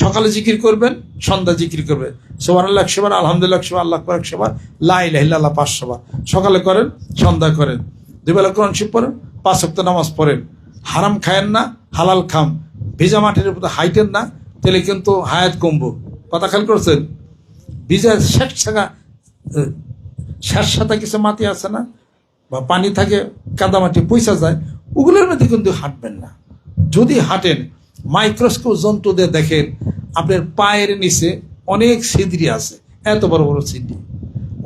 সকালে জিকির করবেন সন্ধ্যা জিকির করবেন। সোবার আল্লাহ একশো বার আলহামদুলিল্লাহ বার আল্লাহ আকবর একশো বার লাই লাহিল্লাহ পাঁচশো বার সকালে করেন সন্ধ্যা করেন। দুবেলা কোরআন শিব পড়েন, পাঁচ সপ্ত নামাজ পড়েন। হারাম খায়েন না, হালাল খাম ভিজা মাঠের উপর হাইটেন না, তাহলে কিন্তু হায়াত কমবো। কথা খেয়াল করছেন? ভিজা শেষ থাকা শেষ সাথে কিছু মাটি আছে না? বা পানি থাকে কাদামাটি পয়সা যায়, ওগুলোর মধ্যে কিন্তু হাঁটবেন না। যদি হাঁটেন মাইক্রোস্কোপ যন্ত্র দিয়ে দেখেন আপনার পায়ের নিচে অনেক ছিদ্রি আছে, এত বড় বড় ছিদ্রি।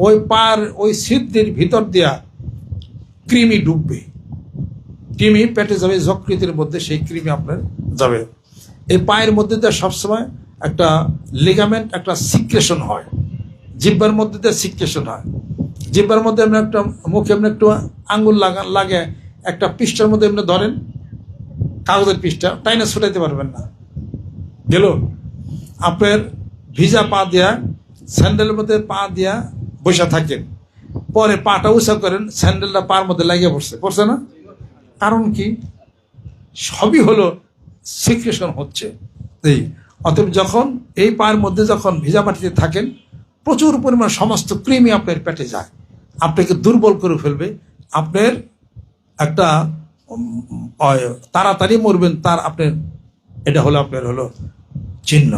ওই পার, ওই ছিদ্রির ভিতর দিয়া কৃমি ডুববে। কৃমি পেটে যাবে, যকৃতির মধ্যে সেই কৃমি আপনার যাবে। এই পায়ের মধ্যে দিয়ে সবসময় একটা লিগামেন্ট একটা সিক্রেশন হয়। জিব্বার মধ্যে দিয়ে সিক্রেশন হয়। জিব্বার মধ্যে এমনি একটা মুখে এমনি একটু আঙুল লাগা লাগে, একটা পৃষ্ঠার মধ্যে এমনি ধরেন কাগজের পৃষ্ঠা তাই না ছুটাইতে পারবেন না। গেল আপনার ভিজা পা দিয়া, স্যান্ডেলের মধ্যে পা দিয়া বসে থাকেন। পরে পাটা উঁচা করেন, স্যান্ডেলটা পার মধ্যে লাগিয়ে পড়ছে। পড়ছে না? কারণ কি? সবই হলো সিক্রেশন হচ্ছে। এই, অতএব যখন এই পায়ের মধ্যে যখন ভিজা মাটিতে থাকেন, প্রচুর পরিমাণ সমস্ত কৃমি আপনার পেটে যায়। আপনাকে দুর্বল করে ফেলবে। আপনার একটা তাড়াতাড়ি মরবেন তার আপনার এটা হলো আপনার হলো চিহ্ন।